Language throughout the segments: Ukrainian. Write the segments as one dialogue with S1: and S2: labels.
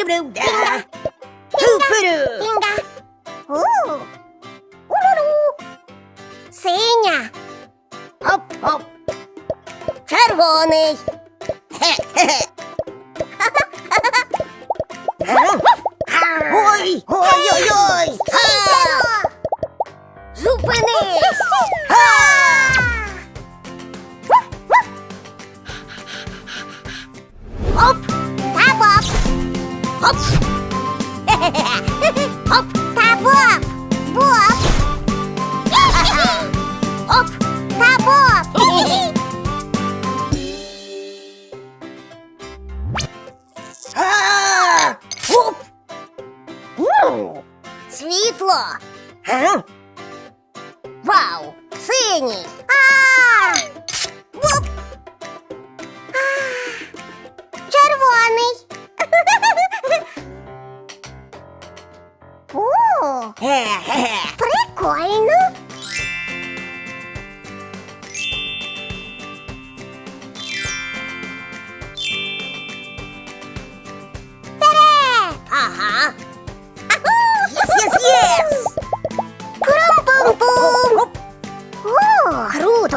S1: Дибрюда. Тупиру.
S2: Пінга. У. Улулу. Синя.
S1: Хоп-хоп. Червоний. Хе-хе.
S2: up.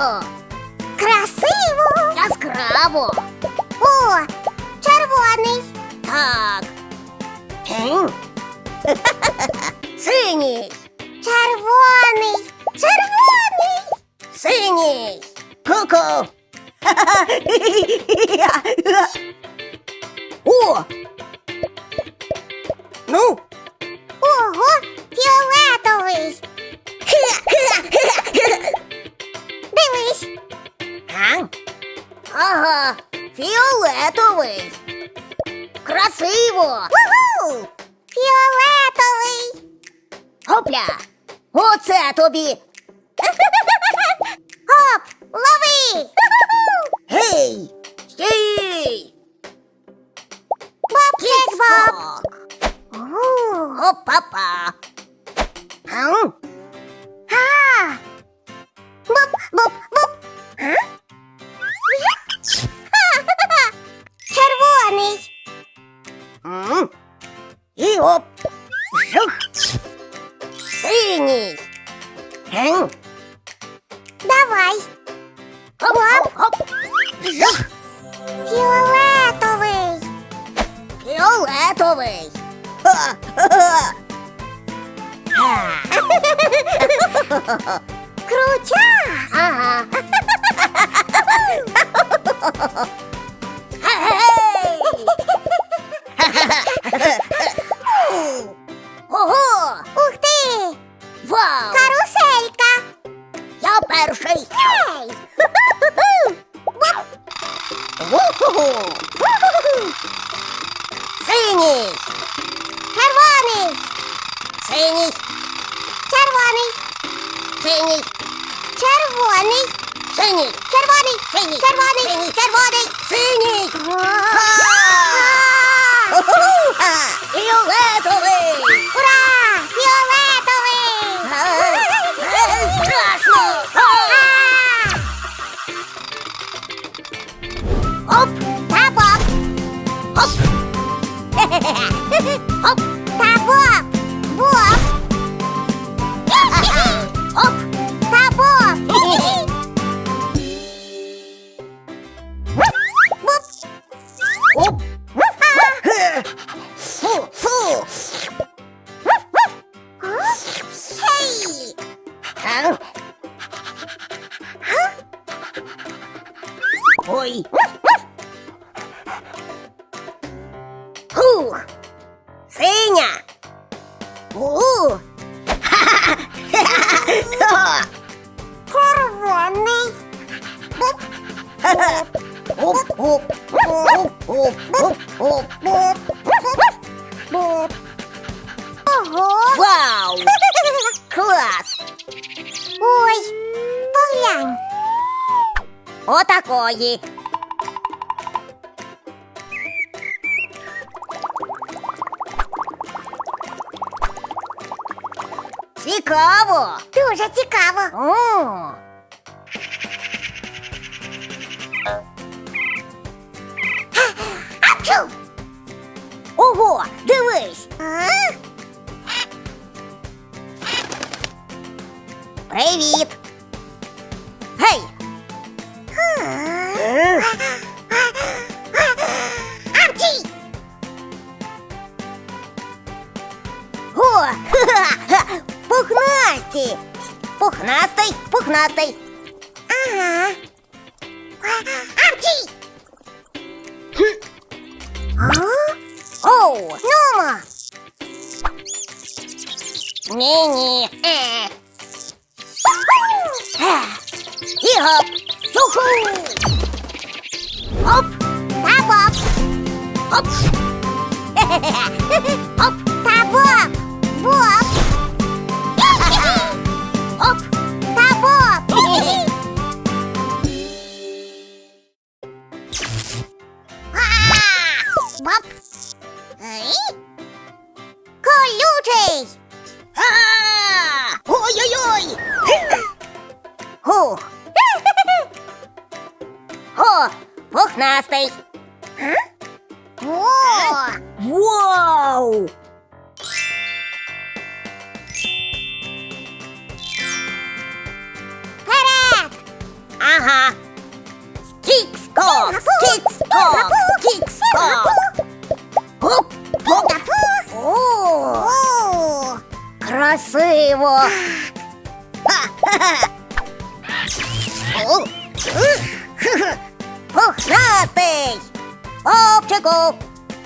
S1: Круто!
S2: красиво!
S1: Яскраво!
S2: О, червоний!
S1: Так. Синій!
S2: Червоний! Червоний!
S1: Синій! Ку-ку! О! Ну!
S2: Угу! Фіолетовий!
S1: Опля! Оце тобі.
S2: Оп! Лови!
S1: Гей! Стій!
S2: Бобчик боб!
S1: Кіцьок.
S2: О,
S1: Опа-па.
S2: Ха-ха-ха. Крутя!
S1: Ага. Ого!
S2: Ух ти!
S1: Вау!
S2: Каруселька!
S1: Я перший!
S2: Ей!
S1: Уху! Синій!
S2: Червоний!
S1: Синій!
S2: Червоний!
S1: Синій!
S2: Червоний!
S1: Синій!
S2: Червоний!
S1: Синій!
S2: Червоний!
S1: Синій!
S2: Ого!
S1: Вау! Клас!
S2: Ой! Поглянь!
S1: Отакої. Цікаво.
S2: Дуже цікаво!
S1: О, Ого! Ого, дивись.
S2: А?
S1: Привіт. Гей.
S2: Апчі!
S1: О, ха-ха-ха. Пухнасті. Пухнастий, пухнастий.
S2: Ага. Апчі!
S1: Оу.
S2: Нумо!
S1: Ні-ні. Е. І гоп. Юху. Оп.
S2: Та боб!
S1: Оп. Оп.
S2: Та боб! Боб!
S1: Пухнастий!
S2: О!
S1: Вау!
S2: Вперед!
S1: Ага! Скік-скок! Скік-скок! Скік-скок! Хуп! Хуп! О,
S2: О!
S1: красиво! Ха-ха-ха! Optical.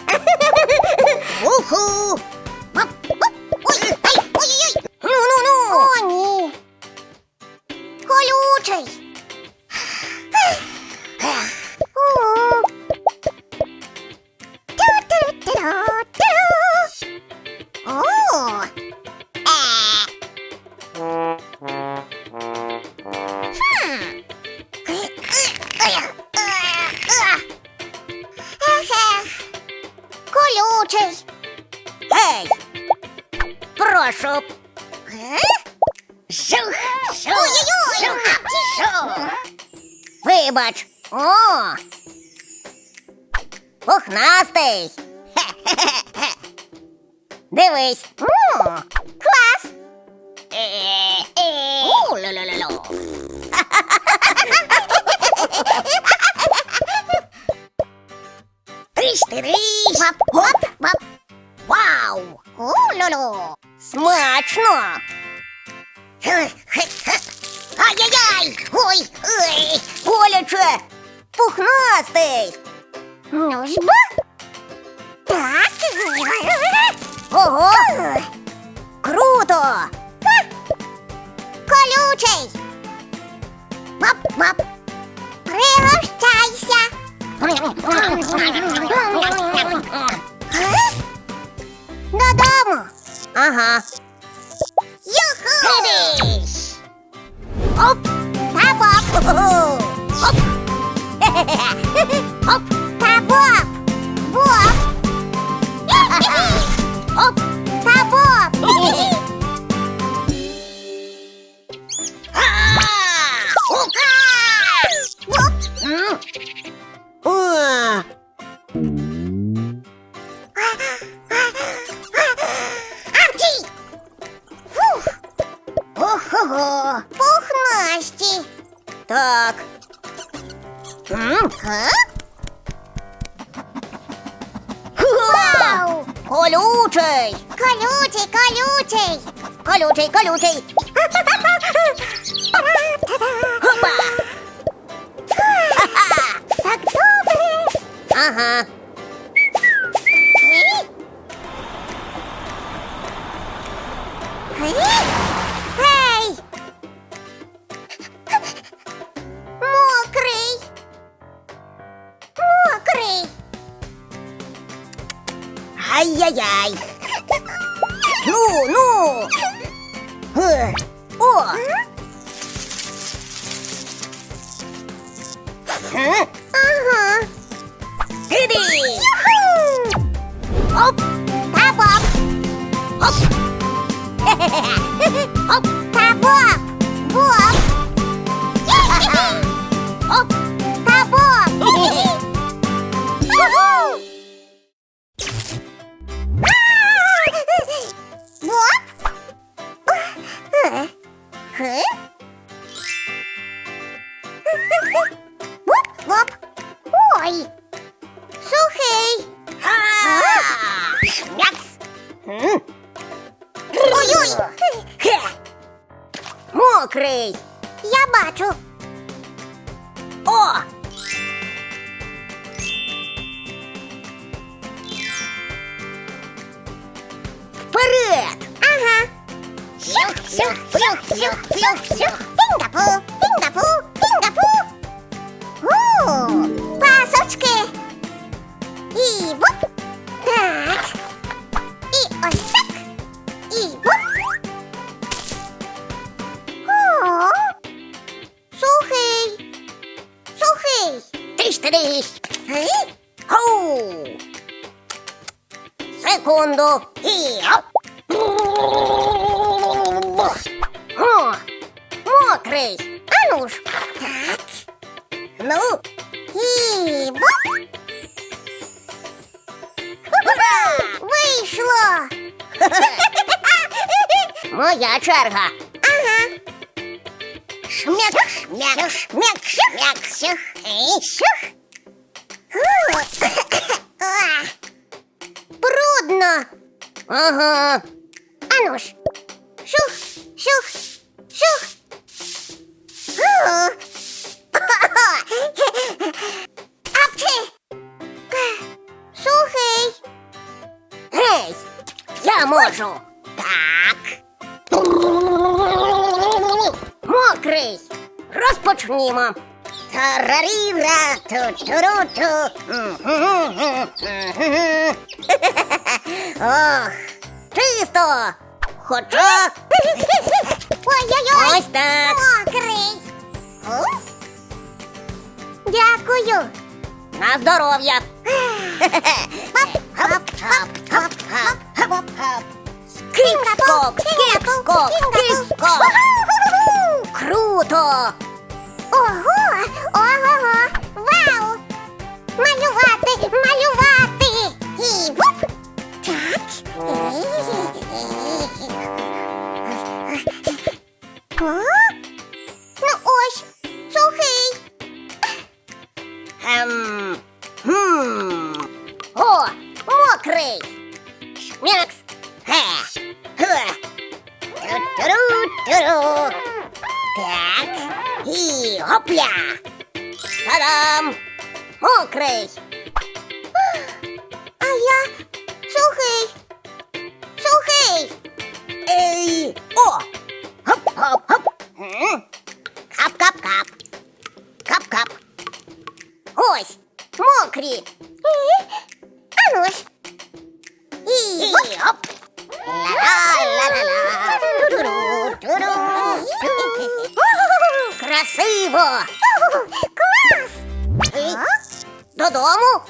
S1: Woohoo! Пухнастий! Хе-хе-хе-хе. Дивись!
S2: М, Клас!
S1: Е-е-е. У-ля-ля-ля-ля. Тріш-тиріш!
S2: Бап, бап, бап.
S1: Вау!
S2: У-лю-лю.
S1: Смачно! Ай-яй-яй! Ой! Ой! Боляче! Пухнастий!
S2: Ну ж бо.
S1: Ого! Круто!
S2: Колючий.
S1: Мап, мап!
S2: Пригощайся. Додому.
S1: Ага.
S2: Юху.
S1: Оп! Ого!
S2: Пухнасті.
S1: Так. Ха!
S2: Вау.
S1: Колючий!
S2: Колючий, колючий.
S1: Колючий, колючий! Ха-ха!
S2: Так добре.
S1: Ага.
S2: Гей.
S1: Ай-яй-яй! Ну, ну! Е, О! М,
S2: Ага.
S1: Іди!
S2: Юху.
S1: Оп!
S2: Та боб.
S1: Оп! Хе-хе-хе! Оп!
S2: Хлоп.
S1: Ой.
S2: Сухий. Шмяц. Ой-ой.
S1: Мокрий.
S2: Я бачу.
S1: О! Вперед!
S2: Ага. Сюх, сюх, сюх, сюх, сюх, сюх. Тінь-да-пу.
S1: Моя черга.
S2: Ага.
S1: Шмяк, шмяк, шмяк, шмяк, шмяк. Ей, шух.
S2: А, Брудно.
S1: Ага.
S2: Ану ж. Шух, шух, шух. О. Апчі. Сухий.
S1: Гей, я можу. Мокрий. Розпочнімо. Тараріра, ту-туру-ту. Ох, чисто. Хоча
S2: Ой-ой-ой.
S1: ось так.
S2: Мокрий. О? Дякую.
S1: На здоров'я.
S2: Хоп, хоп,
S1: Круто.
S2: Ого! Ого! Вау! Малювати! Малювати! І вуп! Так. О? Ну ось, сухий.
S1: Ем. Хм. О, мокрий. Шмякс. Ге. Ге. Ту-туру-туру. Так. І гопля. Та-дам. Мокрий.
S2: А я сухий. Сухий.
S1: Ей. О. Хоп-хоп-хоп. Кап-кап-кап. Кап-кап. Ось. Мокрі. Красиво.
S2: Клас!
S1: Додому?